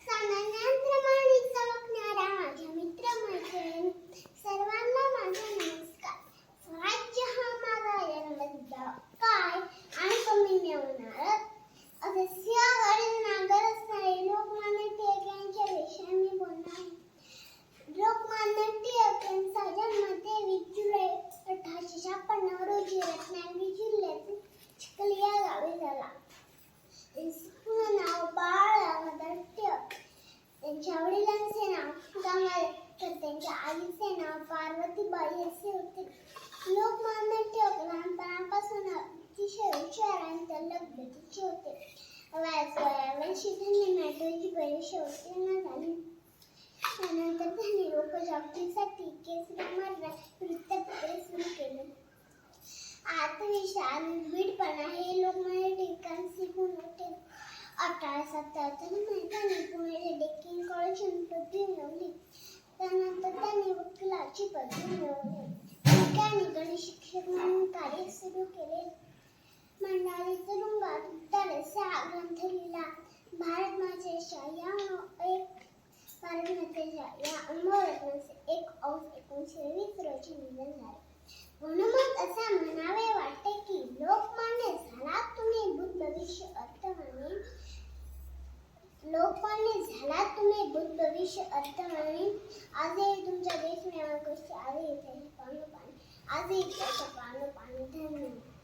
सामान्यांप्रमाणे चमकणाऱ्या माझ्या मित्र मैत्रिणी सर्वांना माझा हा माझा काय आणि कमी मिळवणार रसियाकडे नागर असणारे लोकमान्य टिळकांच्या विषयी मी बोलणार लोकमान्य टिळकांचा जन्म तेवीस जुलै अठराशे छप्पन्न रोजी रत्नागिरी जिल्ह्यातील चिखली या गावी झाला. त्यांच्या वडिलांचे नाव कमल. तर त्यांच्या आईचे नाव पार्वतीबाई असे होते. लोकमान्य टिळक लहानपणापासून अतिशय हुशार आणि तल्लख बुद्धीचे होते. वयाच्या वयावर्षी त्यांनी मॅट्रिकची परीक्षा उत्तीर्ण झाली. त्यानंतर त्यांनी लोकजागृतीसाठी केसरी वृत्तपत्रे सुरू केले. आत्मविश्वास आणि बीडपणा हे लोकमान्य टिळकांचे गुण होते. अठरा सत्याहत्तर मैदानी त्यांनी पुणे डेक्कन कॉलेजून पदवी मिळवली त्यानंतर त्यांनी वकिलाची पदवी मिळवली. त्यांनी गणित शिक्षक म्हणून कार्य सुरू केले. मंडारी तुरुंगात उत्तर सहा ग्रंथ लिहिला. भारत माझ्या या एक पारंगतेच्या या अमोल एक ऑफ एकोणीसशे वीस रोजी निधन झाले. म्हणून मग असं म्हणावे वाटते की लोकमान्य झाला तुम्ही भूत भविष्य अर्थमाने तुम्ही झाला तुम्ही भूत भविष्य अर्थ आणि आजही तुमच्या देश गोष्टी आजही इथे पाणी पाणी आजही त्याच्या पाणी पाणी धन्यवाद.